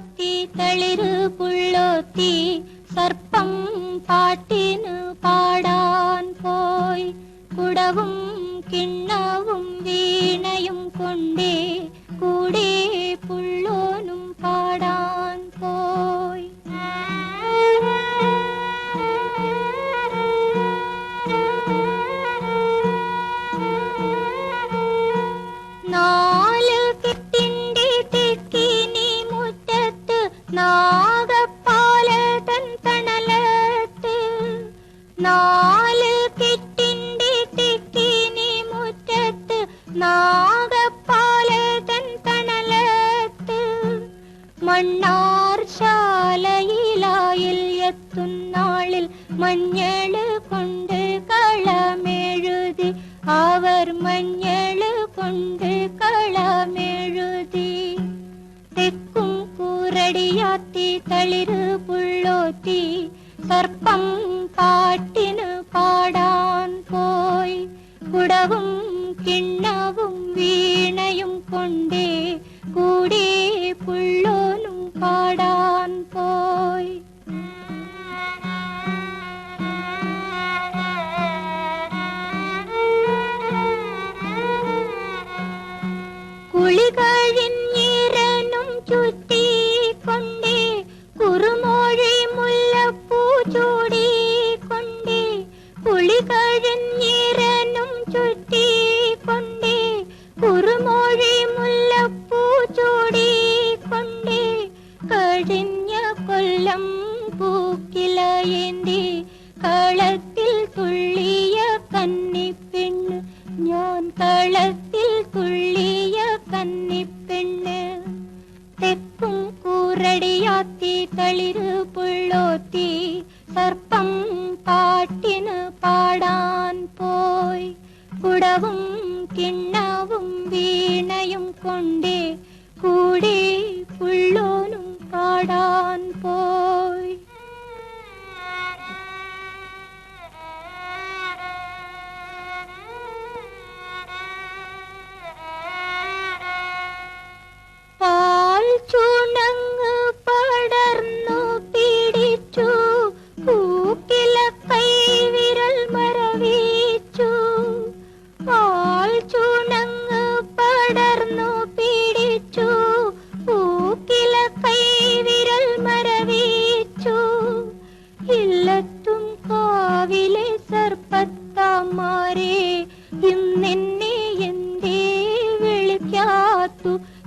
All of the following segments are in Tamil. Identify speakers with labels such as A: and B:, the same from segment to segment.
A: புள்ளோத்தி தளிரு புள்ளோத்தி சர்ப்பம் பாட்டினு பாடான் போய் குடவும் கிண்ணவும் வீணையும் கொண்டே മുറ്റത്ത് തൻ തണലത്ത് നാല് കെട്ടിന്റെ തെക്കിനി മുറ്റത്ത് മണ്ണാർ ശാലയിലായിൽ എത്തുന്നാളിൽ മഞ്ഞൾ കൊണ്ട് കൂരടിയാത്തി തളിര് പുള്ളോത്തി സർപ്പം പാട്ടിന് പാടാൻ പോയി കുടവും കിണ്ണവും വീണയും കൊണ്ടേ കൂടെ പുള്ളോനും പാടാൻ பூக்கில ஏந்தி களத்தில் துள்ளிய கன்னி பெண்ணு. ஞான் களத்தில் துள்ளிய கன்னி பெண்ணு. தெக்கும் கூரடியாத்தி தளிரு புள்ளோத்தி சர்ப்பம் பாட்டினு பாடான் போய். குடவும் கிண்ணவும் வீணையும் கொண்டே கூடே புள்ளோனும் பாடான் போய்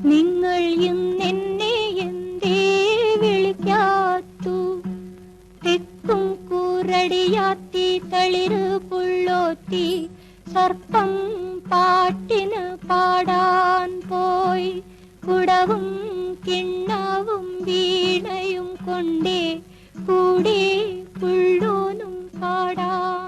A: നിങ്ങൾ ഇന്നെന്നെ എന്തേ വിളിക്കാത്തു? തെക്കും കൂരടിയാത്തി തളിര് പുള്ളോത്തി സർപ്പം പാട്ടിന് പാടാൻ പോയി. കുടവും കിണ്ണാവും വീണയും കൊണ്ടേ കൂടെ പുള്ളോനും പാടാൻ